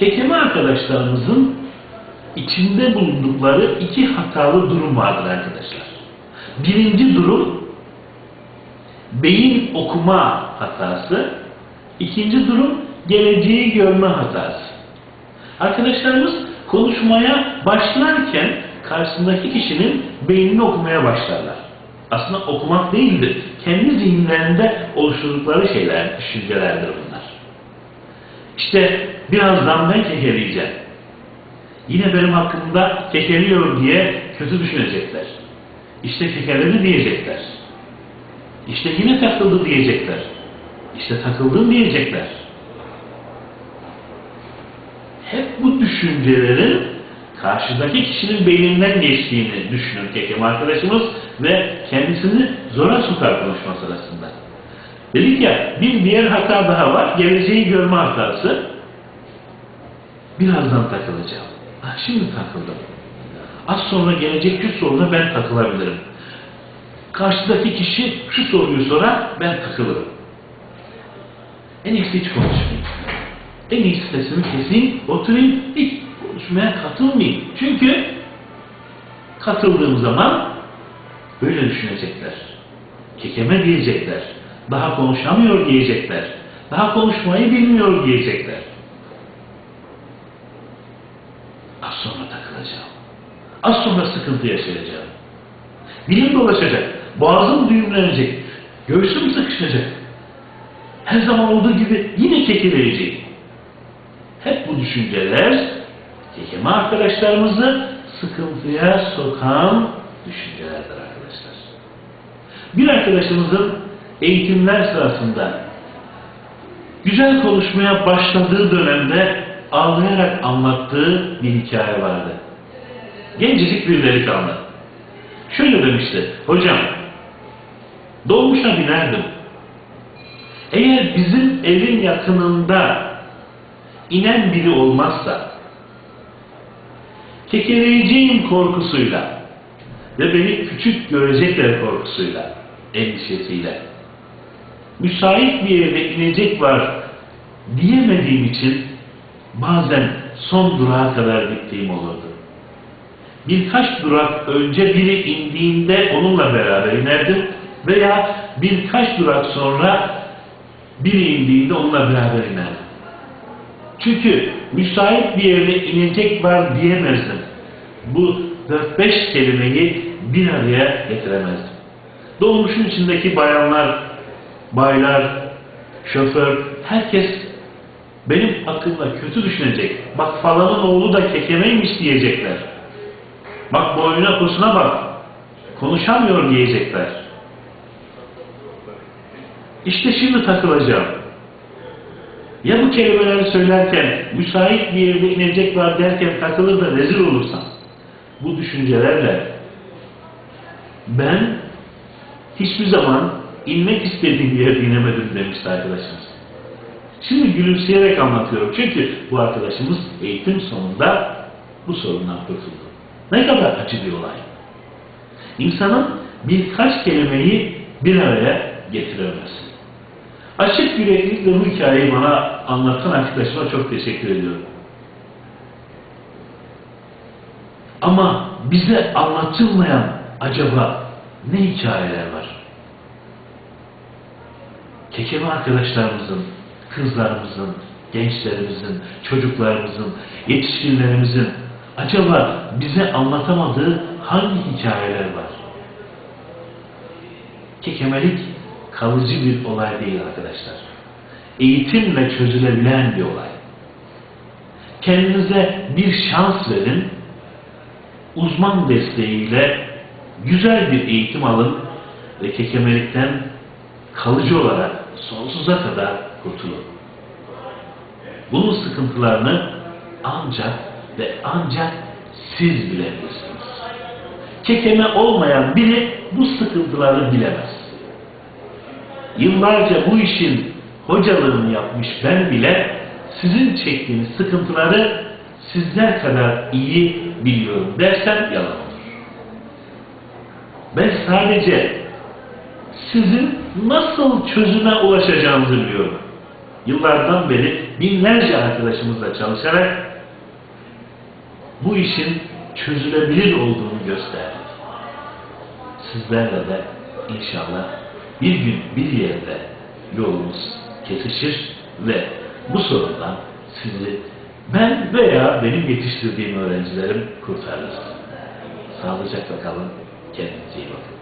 Kekeme arkadaşlarımızın içinde bulundukları iki hatalı durum vardır arkadaşlar. Birinci durum beyin okuma hatası. İkinci durum geleceği görme hatası. Arkadaşlarımız konuşmaya başlarken karşısındaki kişinin beynini okumaya başlarlar. Aslında okumak değildir. Kendi zihinlerinde oluşturdukları şeyler, düşüncelerdir bunlar. İşte birazdan ben kekeleyeceğim. Yine benim hakkımda kekeliyor diye kötü düşünecekler. İşte kekeledi diyecekler. İşte yine takıldı diyecekler. İşte takıldın diyecekler. Hep bu düşüncelerin karşıdaki kişinin beyninden geçtiğini düşünür Kekem arkadaşımız ve kendisini zora sokar konuşma sırasında. Dedik ya bir diğer hata daha var. Geleceği görme hatası. Birazdan takılacağım. Ha, şimdi takıldım. Az sonra gelecek şu soruna ben takılabilirim. Karşıdaki kişi şu soruyu sorar, ben takılırım. En iyisi hiç konuşmayayım. En iyisi sesimi keseyim, oturayım, hiç konuşmaya katılmayayım. Çünkü katıldığım zaman böyle düşünecekler. Kekeme diyecekler. Daha konuşamıyor diyecekler. Daha konuşmayı bilmiyor diyecekler. Az sonra takılacağım. Az sonra sıkıntı yaşayacağım. Dilim dolaşacak. Boğazım düğümlenecek. Göğsüm sıkışacak. Her zaman olduğu gibi yine kekeleyecek. Hep bu düşünceler kekeme arkadaşlarımızı sıkıntıya sokan düşüncelerdir arkadaşlar. Bir arkadaşımızın eğitimler sırasında güzel konuşmaya başladığı dönemde ağlayarak anlattığı bir hikaye vardı. Gencecik bir delikanlı. Şöyle demişti, hocam dolmuşa binerdim. Eğer bizim evin yakınında inen biri olmazsa kekeleyeceğim korkusuyla ve beni küçük görecekler korkusuyla, endişesiyle müsait bir yerde inecek var diyemediğim için bazen son durağa kadar gittiğim olurdu. Birkaç durak önce biri indiğinde onunla beraber inerdim veya birkaç durak sonra biri indiğinde onunla beraber inerdim. Çünkü müsait bir yere inecek var diyemezdim. Bu 4-5 kelimeyi bir araya getiremezdim. Dolmuşun içindeki bayanlar, baylar, şoför, herkes benim hakkımda kötü düşünecek. Bak falanın oğlu da kekemeymiş diyecekler. Bak boyuna kusuna bak. Konuşamıyor diyecekler. İşte şimdi takılacağım. Ya bu kelimeleri söylerken müsait bir yerde inecek var derken takılır da rezil olursam bu düşüncelerle ben hiçbir zaman inmek istediğim yere inemedim demişti arkadaşımız. Şimdi gülümseyerek anlatıyorum. Çünkü bu arkadaşımız eğitim sonunda bu sorundan kurtuldu. Ne kadar acı bir olay. İnsanın birkaç kelimeyi bir araya getiremez. Açık yüreklilikle bu hikayeyi bana anlatan arkadaşıma çok teşekkür ediyorum. Ama bize anlatılmayan acaba ne hikayeler var? Kekeme arkadaşlarımızın, kızlarımızın, gençlerimizin, çocuklarımızın, yetişkinlerimizin acaba bize anlatamadığı hangi hikayeler var? Kekemelik kalıcı bir olay değil arkadaşlar. Eğitimle çözülebilen bir olay. Kendinize bir şans verin, uzman desteğiyle güzel bir eğitim alın ve kekemelikten kalıcı olarak sonsuza kadar kurtulun. Bunun sıkıntılarını ancak ve ancak siz bilebilirsiniz. Kekeme olmayan biri bu sıkıntıları bilemez. Yıllarca bu işin hocalığını yapmış ben bile sizin çektiğiniz sıkıntıları sizler kadar iyi biliyorum dersem yalan olur. Ben sadece sizin nasıl çözüme ulaşacağınızı biliyorum. Yıllardan beri binlerce arkadaşımızla çalışarak bu işin çözülebilir olduğunu gösterdik. Sizlerle de inşallah bir gün bir yerde yolumuz kesişir ve bu sorundan sizi ben veya benim yetiştirdiğim öğrencilerim kurtarırız. Sağlıcakla kalın, kendinize iyi bakın.